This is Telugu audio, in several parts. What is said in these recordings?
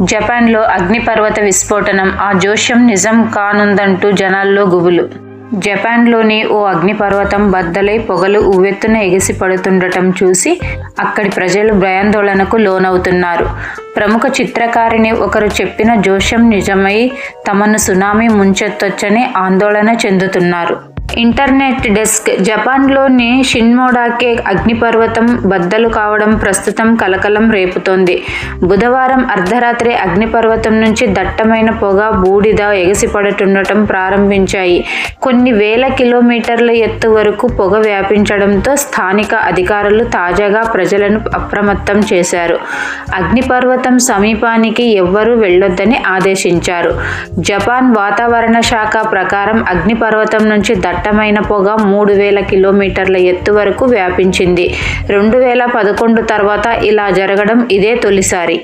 జపాన్లో అగ్నిపర్వత విస్ఫోటనం. ఆ జోష్యం నిజం కానుందంటూ జనాల్లో గుబులు. జపాన్లోని ఓ అగ్నిపర్వతం బద్దలై పొగలు ఉవ్వెత్తున ఎగిసి పడుతుండటం చూసి అక్కడి ప్రజలు భయాందోళనకు లోనవుతున్నారు. ప్రముఖ చిత్రకారిణి ఒకరు చెప్పిన జోష్యం నిజమై తమను సునామీ ముంచెత్తొచ్చని ఆందోళన చెందుతున్నారు. Internet desk. జపాన్లోని షిన్మోడాకే అగ్నిపర్వతం బద్దలు కావడం ప్రస్తుతం కలకలం రేపుతోంది. బుధవారం అర్ధరాత్రి అగ్నిపర్వతం నుంచి దట్టమైన పొగ బూడిద ఎగసిపడుతుండటం ప్రారంభించాయి. కొన్ని వేల కిలోమీటర్ల ఎత్తు వరకు పొగ వ్యాపించడంతో స్థానిక అధికారులు తాజాగా ప్రజలను అప్రమత్తం చేశారు. అగ్నిపర్వతం సమీపానికి ఎవ్వరూ వెళ్ళొద్దని ఆదేశించారు. జపాన్ వాతావరణ శాఖ ప్రకారం అగ్నిపర్వతం నుంచి దట్ట దట్టమైన పొగ మూడు వేల కిలోమీటర్ల ఎత్తు వరకు వ్యాపించింది. రెండు వేల పదకొండు తర్వాత ఇలా జరగడం ఇదే తొలిసారి.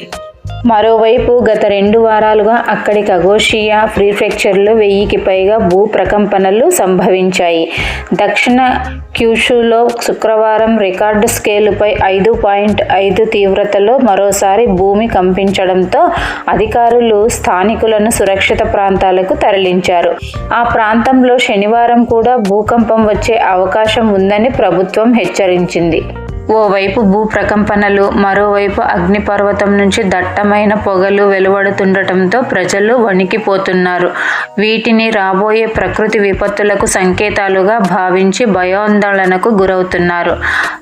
మరోవైపు గత రెండు వారాలుగా అక్కడి కగోషియా ప్రీఫెక్చర్లో వెయ్యికి పైగా భూ ప్రకంపనలు సంభవించాయి. దక్షిణ క్యూషులో శుక్రవారం రికార్డు స్కేలుపై ఐదు పాయింట్ ఐదు తీవ్రతలో మరోసారి భూమి కంపించడంతో అధికారులు స్థానికులను సురక్షిత ప్రాంతాలకు తరలించారు. ఆ ప్రాంతంలో శనివారం కూడా భూకంపం వచ్చే అవకాశం ఉందని ప్రభుత్వం హెచ్చరించింది. ఓవైపు భూ ప్రకంపనలు మరోవైపు అగ్నిపర్వతం నుంచి దట్టమైన పొగలు వెలువడుతుండటంతో ప్రజలు వణికిపోతున్నారు. వీటిని రాబోయే ప్రకృతి విపత్తులకు సంకేతాలుగా భావించి భయాందోళనకు గురవుతున్నారు.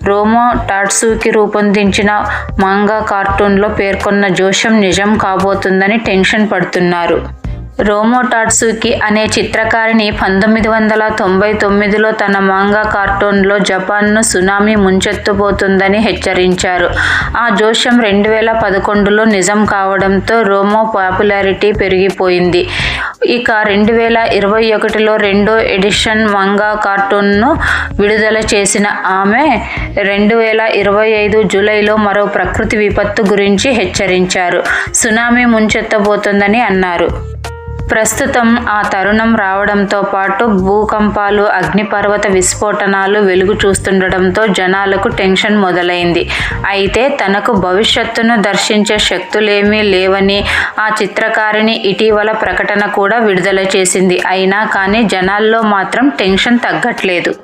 రోమో టాట్సూకి రూపొందించిన మాంగా కార్టూన్లో పేర్కొన్న జోషం నిజం కాబోతుందని టెన్షన్ పడుతున్నారు. రోమో టాట్సుకి అనే చిత్రకారిణి పంతొమ్మిది వందల తొంభై తొమ్మిదిలో తన మాంగా కార్టూన్లో జపాన్ను సునామీ ముంచెత్తుపోతుందని హెచ్చరించారు. ఆ జోష్యం రెండు వేల పదకొండులో నిజం కావడంతో రోమో పాపులారిటీ పెరిగిపోయింది. ఇక రెండు వేల ఇరవై ఒకటిలో రెండో ఎడిషన్ మంగా కార్టూన్ను విడుదల చేసిన ఆమె రెండు వేల ఇరవై ఐదు జూలైలో మరో ప్రకృతి విపత్తు గురించి హెచ్చరించారు. సునామీ ముంచెత్తబోతోందని అన్నారు. ప్రస్తుతం ఆ తరుణం రావడంతో పాటు భూకంపాలు అగ్నిపర్వత విస్ఫోటనాలు వెలుగు చూస్తుండటంతో జనాలకు టెన్షన్ మొదలైంది. అయితే తనకు భవిష్యత్తును దర్శించే శక్తులేమీ లేవని ఆ చిత్రకారిణి ఇటీవల ప్రకటన కూడా విడుదల చేసింది. అయినా కానీ జనాల్లో మాత్రం టెన్షన్ తగ్గట్లేదు.